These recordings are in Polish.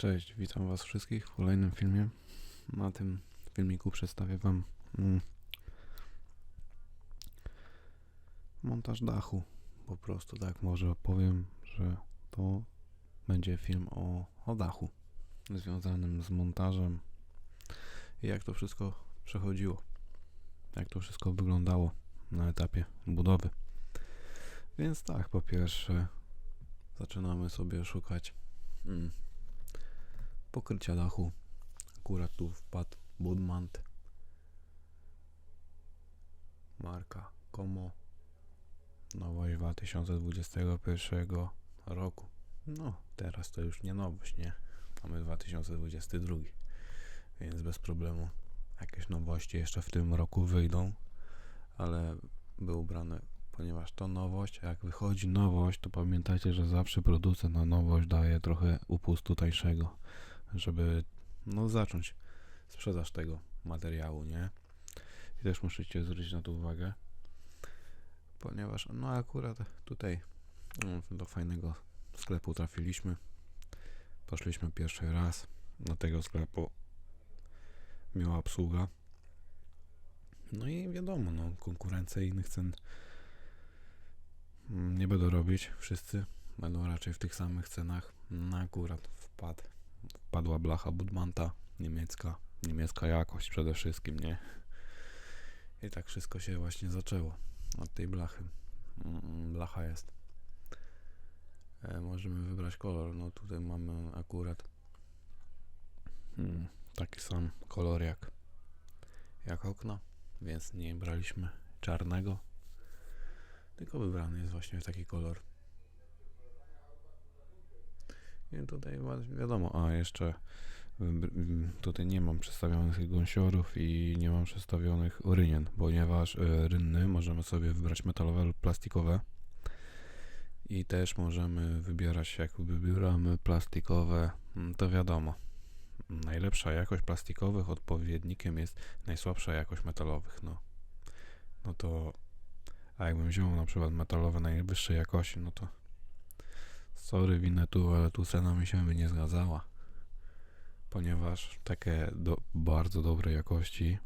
Cześć, witam Was wszystkich w kolejnym filmie. Na tym filmiku przedstawię Wam mm, montaż dachu. Po prostu tak może powiem, że to będzie film o, o dachu związanym z montażem i jak to wszystko przechodziło, jak to wszystko wyglądało na etapie budowy. Więc tak, po pierwsze zaczynamy sobie szukać mm, pokrycia dachu. Akurat tu wpadł Budmant. Marka Como. Nowość 2021 roku. No, teraz to już nie nowość, nie? Mamy 2022. Więc bez problemu jakieś nowości jeszcze w tym roku wyjdą. Ale były ubrane, ponieważ to nowość, jak wychodzi nowość, to pamiętajcie, że zawsze producent na nowość daje trochę upustu tańszego żeby no, zacząć sprzedaż tego materiału, nie? I też musicie zwrócić na to uwagę, ponieważ no akurat tutaj no, do fajnego sklepu trafiliśmy. Poszliśmy pierwszy raz do tego sklepu. Miała obsługa. No i wiadomo, no, konkurencyjnych cen nie będą robić wszyscy. Będą raczej w tych samych cenach. No akurat wpadł padła blacha Budmanta, niemiecka, niemiecka jakość przede wszystkim, nie? I tak wszystko się właśnie zaczęło od tej blachy. Mm, blacha jest. E, możemy wybrać kolor. No tutaj mamy akurat hmm, taki sam kolor jak, jak okno, więc nie braliśmy czarnego, tylko wybrany jest właśnie taki kolor. I tutaj wiadomo, a jeszcze tutaj nie mam przedstawionych gąsiorów i nie mam przedstawionych rynien, ponieważ e, rynny możemy sobie wybrać metalowe lub plastikowe. I też możemy wybierać, jak wybieramy plastikowe, mm, to wiadomo, najlepsza jakość plastikowych odpowiednikiem jest najsłabsza jakość metalowych. No, no to, a jakbym wziął na przykład metalowe najwyższej jakości, no to Sorry, winę tu, ale tu cena mi się by nie zgadzała. Ponieważ takie do, bardzo dobrej jakości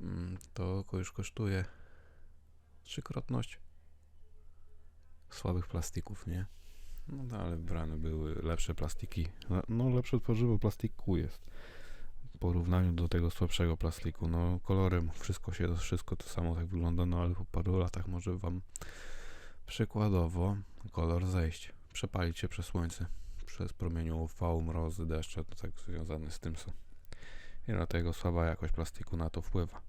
mm, to już kosztuje trzykrotność słabych plastików, nie? No, no ale brane były lepsze plastiki. No, no lepsze tworzywo plastiku jest w porównaniu do tego słabszego plastiku. No kolorem wszystko się, wszystko to samo tak wygląda, no ale po paru latach może wam Przykładowo kolor zejść. Przepalić się przez słońce, przez promieniu UV, mrozy, deszcze, to tak związane z tym są. I dlatego słaba jakość plastiku na to wpływa.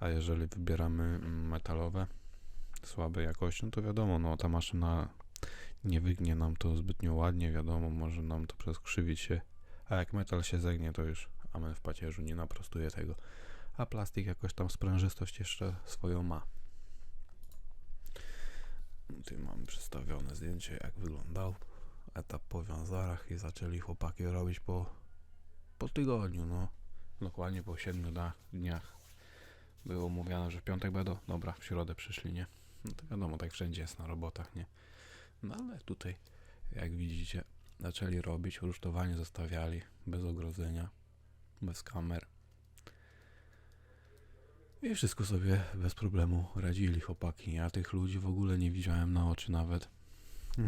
A jeżeli wybieramy mm, metalowe, słabej jakości, no to wiadomo, no ta maszyna nie wygnie nam to zbytnio ładnie, wiadomo, może nam to przeskrzywić się, a jak metal się zegnie, to już amen w pacierzu nie naprostuje tego. A plastik jakoś tam sprężystość jeszcze swoją ma. Tu mamy przedstawione zdjęcie, jak wyglądał etap po wiązarach i zaczęli chłopaki robić po, po tygodniu, no. Dokładnie po 7 dniach. Było mówione, że w piątek będą. Dobra, w środę przyszli, nie? No to wiadomo, tak wszędzie jest na robotach, nie? No ale tutaj, jak widzicie, zaczęli robić, rusztowanie zostawiali bez ogrodzenia, bez kamer. I wszystko sobie bez problemu radzili chłopaki. Ja tych ludzi w ogóle nie widziałem na oczy nawet,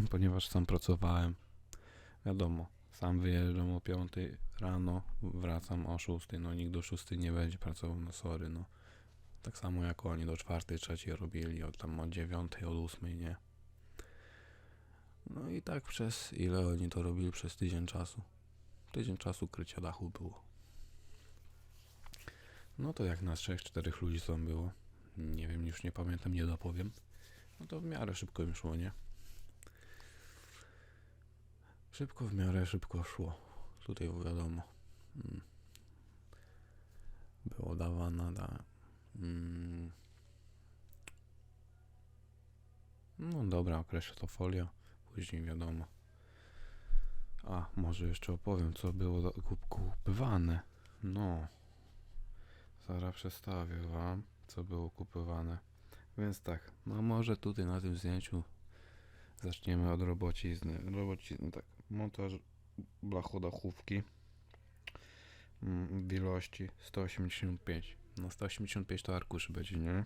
ponieważ sam pracowałem. Wiadomo, sam wyjeżdżam o 5 rano, wracam o 6. No nikt do 6 nie będzie pracował, no sorry, no. Tak samo jak oni do 4, 3 robili, od tam o 9, od 8, nie. No i tak przez ile oni to robili przez tydzień czasu. Tydzień czasu krycia dachu było. No to jak nas trzech, czterech ludzi tam było, nie wiem, już nie pamiętam, nie dopowiem, no to w miarę szybko im szło, nie? Szybko, w miarę szybko szło. Tutaj wiadomo, mm, było dawana da, mm, no dobra, określę to folia, później wiadomo. A, może jeszcze opowiem, co było kupywane. No, Zaraz przedstawię Wam, co było kupowane. Więc tak, no może tutaj na tym zdjęciu zaczniemy od robocizny. Robocizny, tak, montaż blachodachówki mm, w ilości 185. No 185 to arkuszy będzie, nie?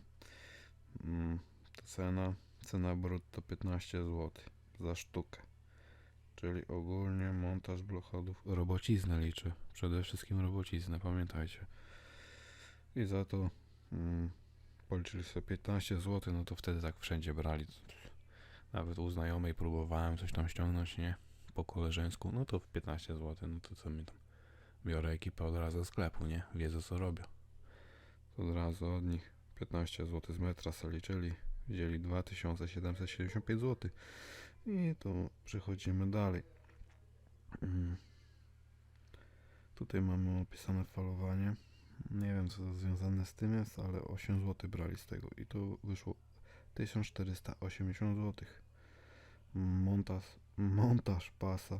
Mm, to cena, cena brutto 15 zł za sztukę. Czyli ogólnie montaż blochodów robociznę liczy. Przede wszystkim robociznę, pamiętajcie. I za to mm, policzyli sobie 15 zł, no to wtedy tak wszędzie brali. Nawet u znajomej próbowałem coś tam ściągnąć, nie? Po koleżeńsku, no to w 15 zł, no to co mi tam. Biorę ekipę od razu z sklepu, nie? Wiedzą co robią. To od razu od nich 15 zł z metra se liczyli. Wzięli 2775 zł. I to przechodzimy dalej. Mm. Tutaj mamy opisane falowanie. Nie wiem co związane z tym jest, ale 8 zł brali z tego i to wyszło 1480 zł. Montaż, montaż pasa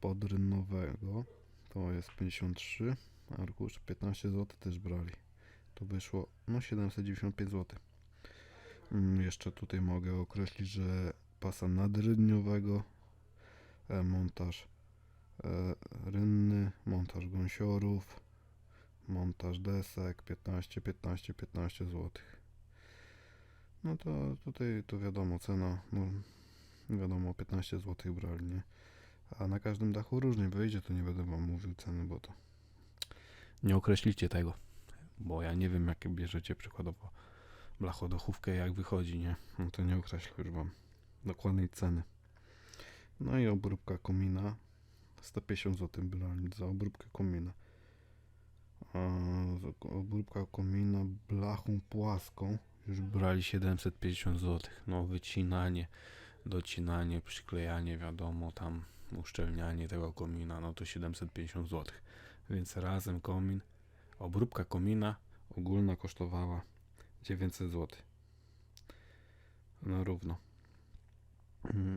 podrynowego to jest 53, arkusz 15 zł też brali. To wyszło no 795 zł. Mm, Jeszcze tutaj mogę określić, że pasa nadrydniowego, e, montaż e, rynny, montaż gąsiorów, montaż desek 15, 15, 15 zł. No to tutaj to wiadomo cena, no wiadomo 15 zł brali, nie? A na każdym dachu różnie wyjdzie, to nie będę wam mówił ceny, bo to nie określicie tego, bo ja nie wiem jakie bierzecie przykładowo blachodochówkę jak wychodzi, nie? No to nie określę już wam dokładnej ceny. No i obróbka komina 150 zł brali za obróbkę komina. Obróbka komina blachą płaską już brali 750 zł. No wycinanie, docinanie, przyklejanie, wiadomo, tam uszczelnianie tego komina, no to 750 zł. Więc razem komin, obróbka komina ogólna kosztowała 900 zł. No równo.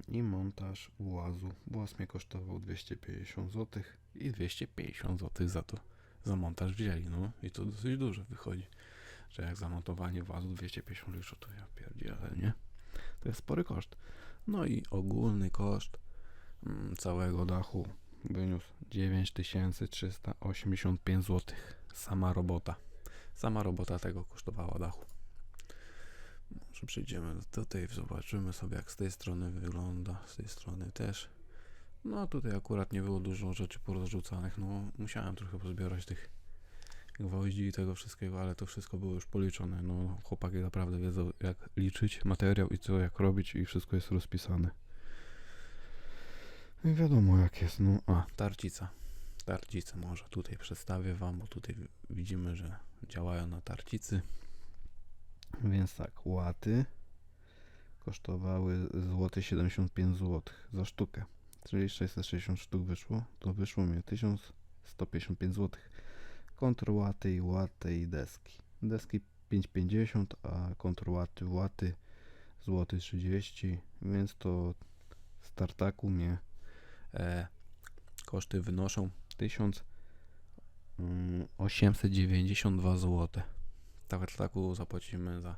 I montaż łazu. Włas mnie kosztował 250 zł i 250 zł za to, za montaż wzięli, no i to dosyć dużo wychodzi, że jak zamontowanie włazu 250 litrów, to ja pierdzielę, nie? To jest spory koszt. No i ogólny koszt mm, całego dachu wyniósł 9385 zł. Sama robota. Sama robota tego kosztowała dachu. Może przejdziemy tutaj, zobaczymy sobie jak z tej strony wygląda, z tej strony też. No tutaj akurat nie było dużo rzeczy porozrzucanych, no musiałem trochę pozbierać tych gwoździ i tego wszystkiego, ale to wszystko było już policzone. No chłopaki naprawdę wiedzą jak liczyć materiał i co jak robić i wszystko jest rozpisane. I wiadomo jak jest, no a tarcica. Tarcica może tutaj przedstawię wam, bo tutaj widzimy, że działają na tarcicy. Więc tak, łaty kosztowały złoty 75 zł za sztukę. Czyli 660 sztuk wyszło, to wyszło mi 1155 zł. Kontrłaty łaty i deski. Deski 5,50, a kontrłaty, łaty złoty 30, więc to w startaku mnie e, koszty wynoszą 1892 zł. Tak, taku zapłacimy za,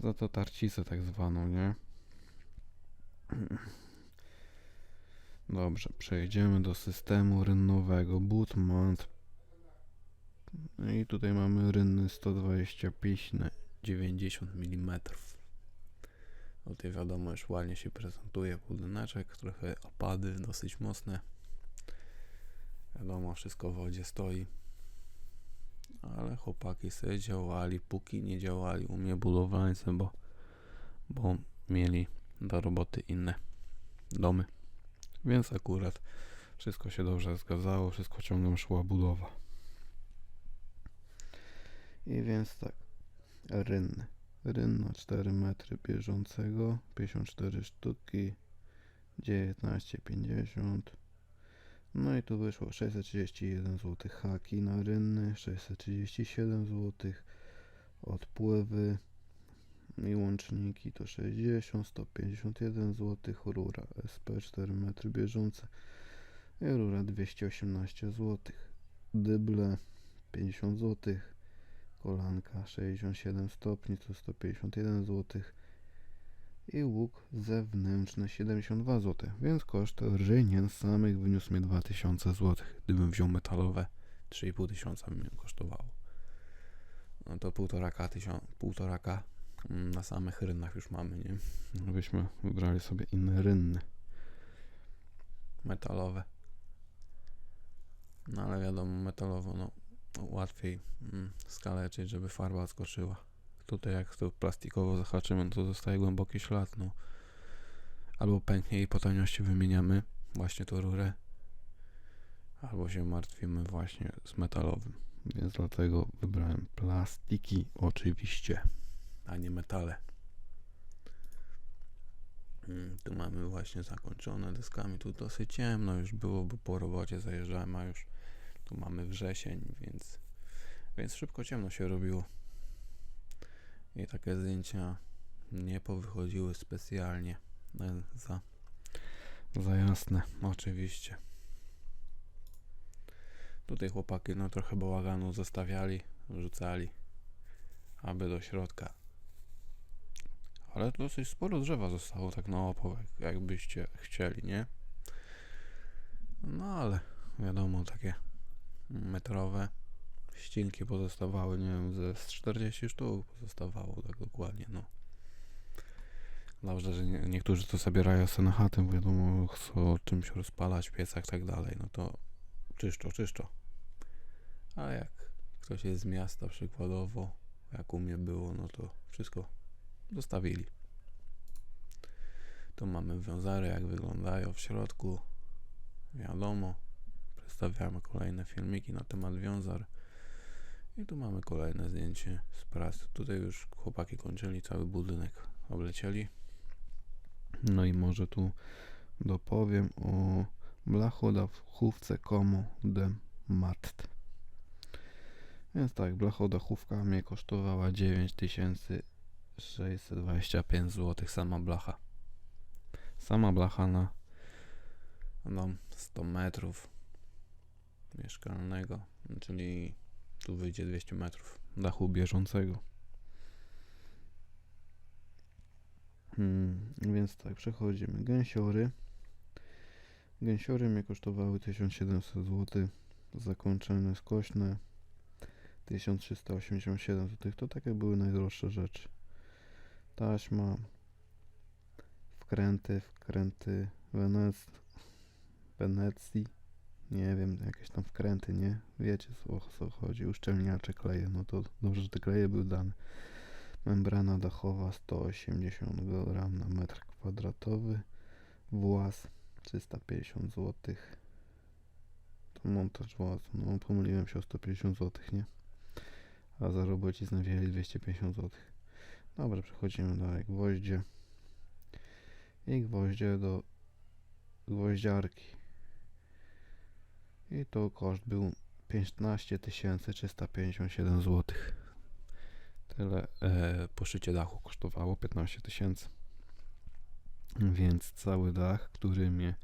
za to tarcicę tak zwaną, nie? Dobrze, przejdziemy do systemu rynnowego. Bootmount. No i tutaj mamy rynny 125 na 90 mm. Tutaj wiadomo, już ładnie się prezentuje budyneczek, trochę opady dosyć mocne. Wiadomo, wszystko w wodzie stoi. Ale chłopaki sobie działali, póki nie działali u mnie budowlańcy, bo, bo mieli do roboty inne domy. Więc akurat wszystko się dobrze zgadzało, wszystko ciągiem szła budowa. I więc tak, rynny. Rynno 4 metry bieżącego, 54 sztuki, 19,50. No i tu wyszło 631 zł haki na rynny, 637 zł odpływy i łączniki to 60, 151 zł, rura SP 4 metry bieżące i rura 218 zł, dyble 50 zł, kolanka 67 stopni to 151 zł, i łuk zewnętrzny 72 zł, więc koszt rynien samych wyniósł mnie 2000 zł. Gdybym wziął metalowe, 3500 tysiąca by mnie kosztowało. No to półtoraka, tysiąc, półtoraka mm, na samych rynnach już mamy, nie? Byśmy wybrali sobie inne rynny. Metalowe. No ale wiadomo, metalowo, no łatwiej mm, skaleczyć, żeby farba odskoczyła. Tutaj jak to plastikowo zahaczymy, no to zostaje głęboki ślad, no. Albo pęknie i po taniości wymieniamy właśnie tą rurę, albo się martwimy właśnie z metalowym. Więc dlatego wybrałem plastiki oczywiście, a nie metale. Mm, Tu mamy właśnie zakończone deskami. Tu dosyć ciemno już było, bo po robocie zajeżdżałem, a już tu mamy wrzesień, więc, więc szybko ciemno się robiło. I takie zdjęcia nie powychodziły specjalnie e, za, za jasne, oczywiście. Tutaj chłopaki no trochę bałaganu zostawiali, rzucali, aby do środka. Ale dosyć sporo drzewa zostało tak na jak, jakbyście chcieli, nie? No ale wiadomo, takie metrowe ścinki pozostawały, nie wiem, ze z 40 sztuk pozostawało tak dokładnie, no. Dobrze, że nie, niektórzy to zabierają sobie na chatę, wiadomo, chcą czymś rozpalać piecach tak dalej, no to czyszczo, czyszczo. A jak ktoś jest z miasta przykładowo, jak u mnie było, no to wszystko zostawili. Tu mamy wiązary, jak wyglądają w środku. Wiadomo, przedstawiamy kolejne filmiki na temat wiązar. I tu mamy kolejne zdjęcie z pracy. Tutaj już chłopaki kończyli cały budynek, oblecieli. No i może tu dopowiem o blachodachówce Como de Mart. Więc tak, blachodachówka mnie kosztowała 9625 zł sama blacha. Sama blacha na no, 100 metrów mieszkalnego, czyli tu wyjdzie 200 metrów dachu bieżącego. Hmm, więc tak, przechodzimy. Gęsiory. Gęsiory mnie kosztowały 1700 zł. Zakończone skośne 1387 zł. To takie były najdroższe rzeczy. Taśma, wkręty, wkręty Wenec, Wenecji, nie wiem, jakieś tam wkręty, nie? Wiecie o co chodzi, uszczelniacze kleje, no to dobrze, że te kleje były dane. Membrana dachowa 180 g na metr kwadratowy, włas 350 zł. To montaż włazu, no pomyliłem się o 150 zł, nie? A za robociznę wzięli 250 zł. Dobra, przechodzimy dalej. Gwoździe. I gwoździe do gwoździarki. I to koszt był 15 357 zł. Tyle e, poszycie dachu kosztowało 15 tysięcy. Więc cały dach, który mnie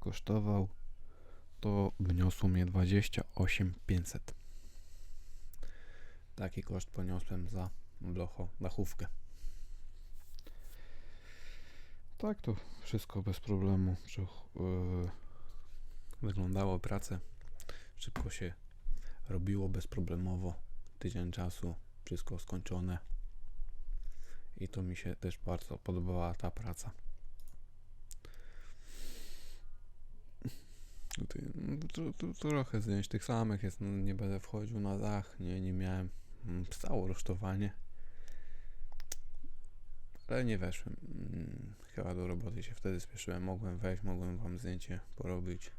kosztował, to wniosło mnie 28 500. Taki koszt poniosłem za blocho dachówkę. Tak to wszystko bez problemu. Przy- e, wyglądało pracę. Szybko się robiło bezproblemowo. Tydzień czasu, wszystko skończone. I to mi się też bardzo podobała ta praca. No, trochę zdjęć tych samych jest, no, nie będę wchodził na dach, nie, nie miałem mm, stało rusztowanie. Ale nie weszłem. Mm, Chyba do roboty się wtedy spieszyłem. Mogłem wejść, mogłem wam zdjęcie porobić.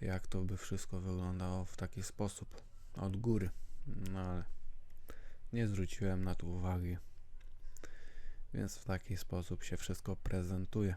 Jak to by wszystko wyglądało w taki sposób. Od góry. No ale nie zwróciłem na to uwagi. Więc w taki sposób się wszystko prezentuje.